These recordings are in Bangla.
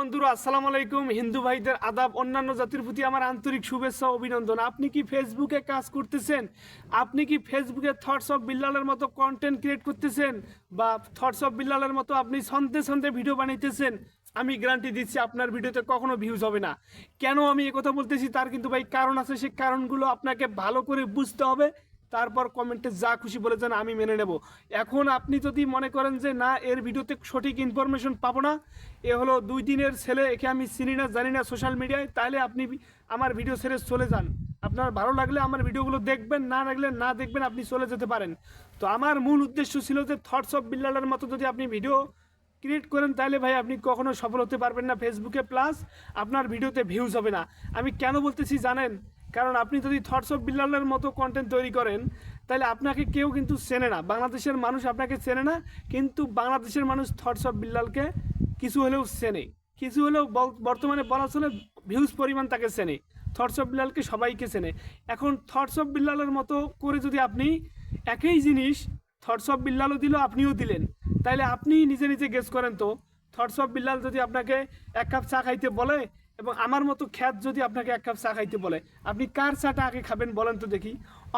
বন্ধুরা, আসসালামু আলাইকুম। হিন্দু ভাইদের আদাব, অন্যান্য জাতির প্রতি আমার আন্তরিক শুভেচ্ছা, অভিনন্দন। আপনি কি ফেসবুকে কাজ করতেছেন? আপনি কি ফেসবুকে থটস অফ বিল্লালের মতো কন্টেন্ট ক্রিয়েট করতেছেন? বা থটস অফ বিল্লালের মতো আপনি সন্তে সন্তে ভিডিও বানাইতেছেন? আমি গ্যারান্টি দিচ্ছি আপনার ভিডিওতে কখনো ভিউজ হবে না। কেন আমি কথা বলতেছি? তার কিন্তু ভাই কারণ আছে। সেই কারণগুলো আপনাকে ভালো করে বুঝতে হবে। তারপর কমেন্টে যা খুশি বলে যান আমি মেনে নেব। এখন আপনি যদি মনে করেন যে, না, এর ভিডিওতে সঠিক ইনফরমেশন পাবো না, এ হলো দুই দিনের ছেলে, একে আমি চিনি না, জানি না সোশ্যাল মিডিয়ায় তাহলে আপনি আমার ভিডিও ছেড়ে চলে যান। আপনার ভালো লাগলে আমার ভিডিওগুলো দেখবেন, না লাগলে না দেখবেন, আপনি চলে যেতে পারেন। তো আমার মূল উদ্দেশ্য ছিল যে থটস অফ বিল্লালের মতো যদি আপনি ভিডিও ক্রিয়েট করেন তাহলে ভাই আপনি কখনো সফল হতে পারবেন না ফেসবুকে প্লাস আপনার ভিডিওতে ভিউজ হবে না। আমি কেন বলতেছি জানেন? কারণ আপনি যদি থটস অফ বিল্লালের মতো কন্টেন্ট তৈরি করেন, তাহলে আপনাকে কেউ কিন্তু চেনে না। বাংলাদেশের মানুষ আপনাকে চেনে না, কিন্তু বাংলাদেশের মানুষ থটস অফ বিল্লালকে কিছু হলেও চেনে। কিছু হলেও বর্তমানে বলা চলে ভিউজ পরিমাণ তাকে চেনে। থটস অফ বিল্লালকে সবাইকে চেনে। এখন থটস অফ বিল্লালের মতো করে যদি আপনি একই জিনিস থটস অফ বিল্লালও দিল, আপনিও দিলেন। তাইলে আপনি নিজে নিজে গেস করেন তো। থটস অফ বিল্লাল যদি আপনাকে এক কাপ চা খাইতে বলে এবং আমার মতো খ্যাত যদি আপনাকে এক কাপ চা খাইতে বলে, আপনি কার চাটা আগে খাবেন বলেন তো দেখি।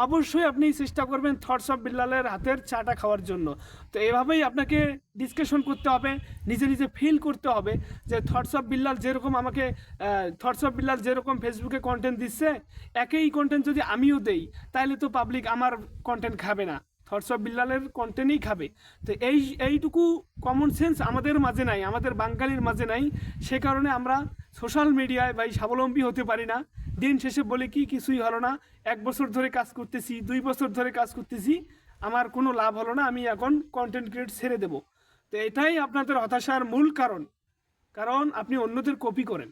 অবশ্যই আপনি চেষ্টা করবেন থটস অফ বিল্লালের হাতের চাটা খাওয়ার জন্য। তো এভাবেই আপনাকে ডিসকাশন করতে হবে, নিজে নিজে ফিল করতে হবে যে থটস অফ বিল্লাল যেরকম আমাকে থটস অফ বিল্লাল যেরকম ফেসবুকে কন্টেন্ট দিচ্ছে, একই কন্টেন্ট যদি আমিও দেই তাহলে তো পাবলিক আমার কন্টেন্ট খাবে না। থটস অফ বিল্লালের কন্টেন্টই খাবে। তো এই, এইটুকু কমন সেন্স আমাদের মাঝে নাই, আমাদের বাঙালির মাঝে নাই। সে কারণে আমরা সোশ্যাল মিডিয়ায় বা স্বাবলম্বী হতে পারি না। দিন শেষে বলে কি কিছুই হলো না। এক বছর ধরে কাজ করতেছি, দুই বছর ধরে কাজ করতেছি। আমার কোনো লাভ হলো না, আমি এখন কন্টেন্ট ক্রিয়েট ছেড়ে দেব। তো এটাই আপনাদের হতাশার মূল কারণ। কারণ আপনি অন্যদের কপি করেন।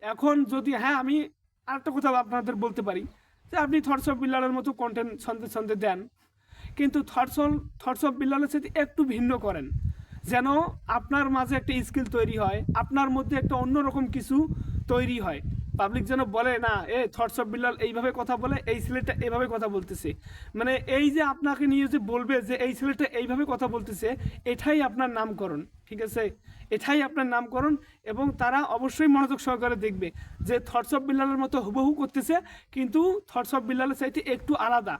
এখন যদি হ্যাঁ আমি আরেকটা কথা আপনাদের বলতে পারি। যে আপনি থটস অফ বিল্লালের মতো কন্টেন্ট সন্দেহ সন্দেহ দেন। কিন্তু থটস অল থটস অফ বিল্লালের সাথে একটু ভিন্ন করেন। যেন আপনার মাঝে একটা স্কিল তৈরি হয়, আপনার মধ্যে একটা অন্যরকম কিছু তৈরি হয়। পাবলিক যেন বলে, না, এ থটস অফ বিল্লাল, এইভাবে কথা বলে, এই ছেলেটা এইভাবে কথা বলতেছে। মানে এই যে আপনাকে নিয়ে যে বলবে যে এই ছেলেটা এইভাবে কথা বলতেছে, এটাই আপনার নামকরণ, ঠিক আছে? এটাই আপনার নামকরণ এবং তারা অবশ্যই মনোযোগ সহকারে দেখবে যে থটস অফ বিল্লালের মতো হুবহু করতেছে, কিন্তু থটস অফ বিল্লালের চাইতে একটু আলাদা।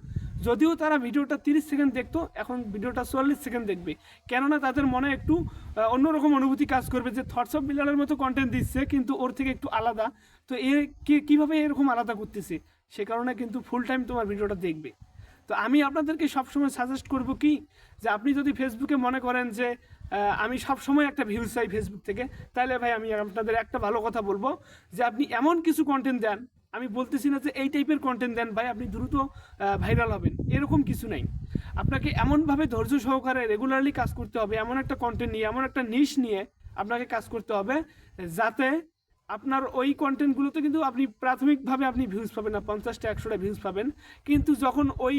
যদিও তারা ভিডিওটা তিরিশ সেকেন্ড দেখতো, এখন ভিডিওটা চুয়াল্লিশ সেকেন্ড দেখবে। কেননা তাদের মনে একটু অন্যরকম অনুভূতি কাজ করবে যে থটস অফ বিল্লালের মতো কন্টেন্ট দিচ্ছে, কিন্তু ওর থেকে একটু আলাদা। তো এ কীভাবে এরকম আলাদা করতেছে? সে কারণে কিন্তু ফুল টাইম তোমার ভিডিওটা দেখবে। তো আমি আপনাদেরকে সবসময় সাজেস্ট করব কি, যে আপনি যদি ফেসবুকে মনে করেন যে আমি সবসময় একটা ভিউজ চাই ফেসবুক থেকে তাহলে ভাই আমি আপনাদের একটা ভালো কথা বলব, যে আপনি এমন কিছু কন্টেন্ট দেন আমি বলতেছি না যে এই টাইপের কন্টেন্ট দেন ভাই, আপনি দ্রুত ভাইরাল হবেন। এরকম কিছু নাই। আপনাকে এমনভাবে ধৈর্য সহকারে রেগুলারলি কাজ করতে হবে, এমন একটা কন্টেন্ট নিয়ে, এমন একটা নিশ নিয়ে আপনাকে কাজ করতে হবে যাতে আপনার ওই কন্টেন্টগুলোতে কিন্তু আপনি প্রাথমিকভাবে আপনি ভিউজ পাবেন না, পঞ্চাশটা, একশোটা ভিউজ পাবেন। কিন্তু যখন ওই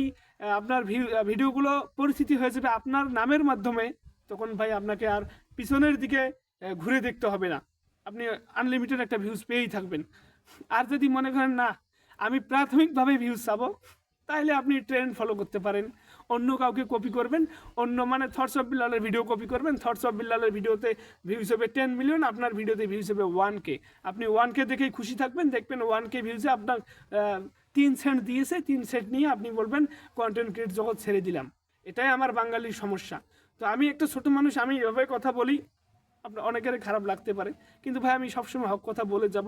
আপনার ভিডিওগুলো পরিস্থিতি হয়ে যাবে আপনার নামের মাধ্যমে, তখন ভাই আপনাকে আর পিছনের দিকে ঘুরে দেখতে হবে না। আপনি আনলিমিটেড একটা ভিউজ পেয়েই থাকবেন। আর যদি মনে করেন না, আমি প্রাথমিকভাবে ভিউজ চাবো তাহলে আপনি ট্রেন্ড ফলো করতে পারেন। অন্য কাউকে কপি করবেন, অন্য মানে থটস অফ বিল্লালের ভিডিও কপি করবেন। থটস অফ বিল্লালের ভিডিওতে ভিউজ হবে টেন মিলিয়ন আপনার ভিডিওতে ভিউজ হবে ওয়ান কে আপনি ওয়ান কে দেখেই খুশি থাকবেন, দেখবেন ওয়ান কে ভিউজে আপনার তিন সেন্ট দিয়েছে, তিন সেন্ট নিয়ে আপনি বলবেন কন্টেন্ট ক্রিয়েট জগৎ ছেড়ে দিলাম। এটাই আমার বাঙালির সমস্যা। তো আমি একটা ছোট মানুষ, আমি এভাবে কথা বলি, আপনার অনেকের খারাপ লাগতে পারে। কিন্তু ভাই, আমি সবসময় হক কথা বলে যাব।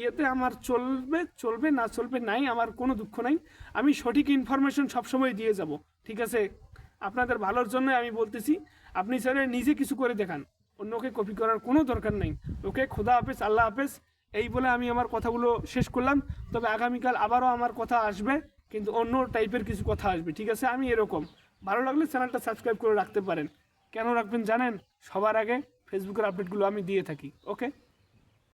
ইয়েতে আমার চলবে চলবে না চলবে নাই, আমার কোনো দুঃখ নাই। আমি সঠিক ইনফরমেশন সবসময় দিয়ে যাব, ঠিক আছে? আপনাদের ভালোর জন্য আমি বলতেছি, আপনি স্যার নিজে কিছু করে দেখান, অন্যকে কপি করার কোনো দরকার নাই। ওকে, খোদা হাফেজ, আল্লাহ হাফেজ, এই বলে আমি আমার কথাগুলো শেষ করলাম। তবে আগামীকাল আবারও আমার কথা আসবে, কিন্তু অন্য টাইপের কিছু কথা আসবে, ঠিক আছে? আমি এরকম। ভালো লাগলে চ্যানেলটা সাবস্ক্রাইব করে রাখতে পারেন। কেন রাখবেন জানেন? সবার আগে ফেসবুকের আপডেটগুলো আমি দিয়ে থাকি ওকে